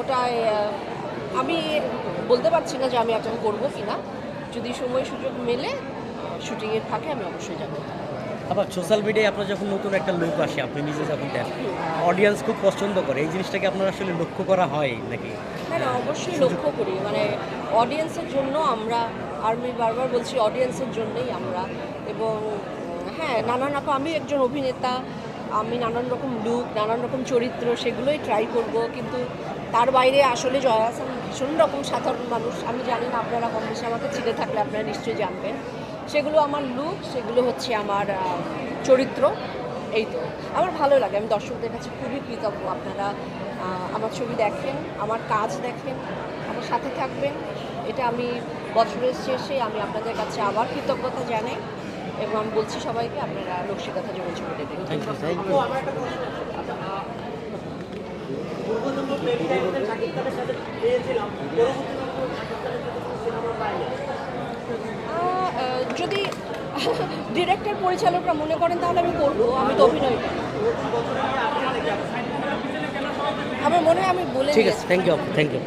ওটায় আমি বলতে পারছি না যে আমি এখন করব কি না যদি সময় সুযোগ মেলে শুটিংয়ের ফাঁকে আমি অবশ্যই যাব। আবার সোশ্যাল মিডিয়ায় আপনার যখন নতুন একটা লুক আসে আপনি নিজে যখন দেন অডিয়েন্স খুব পছন্দ করে এই জিনিসটাকে আপনার আসলে লক্ষ্য করা হয় নাকি? হ্যাঁ না অবশ্যই লক্ষ্য করি। মানে অডিয়েন্সের জন্য আমরা আর আমি বারবার বলছি অডিয়েন্সের জন্যই আমরা। এবং হ্যাঁ নানান রকম আমি একজন অভিনেতা আমি নানান রকম লুক নানান রকম চরিত্র সেগুলোই ট্রাই করব। কিন্তু তার বাইরে আসলে জয়া হাসান ভীষণ রকম সাধারণ মানুষ। আমি জানি না আপনারা কম বেশি আমাকে চিনে থাকলে আপনারা নিশ্চয়ই জানবেন। সেগুলো আমার লুক সেগুলো হচ্ছে আমার চরিত্র। এই তো। আমার ভালো লাগে। আমি দর্শকদের কাছে খুবই কৃতজ্ঞ। আপনারা আমার ছবি দেখেন আমার কাজ দেখেন আমার সাথে থাকবেন। এটা আমি বছরের শেষে আমি আপনাদের কাছে আবার কৃতজ্ঞতা জানাই এবং আমি বলছি সবাইকে আপনারা লক্ষ্মীকথা জীবন ছবিটা দেখুন thank you thank you ah, ah, যদি ডিরেক্টর পরিচালকরা মনে করেন তাহলে আমি করব আমি তো অভিনয় করি আমার মনে হয় আমি বলে ঠিক দিয়েছি। আছে থ্যাংক ইউ থ্যাংক ইউ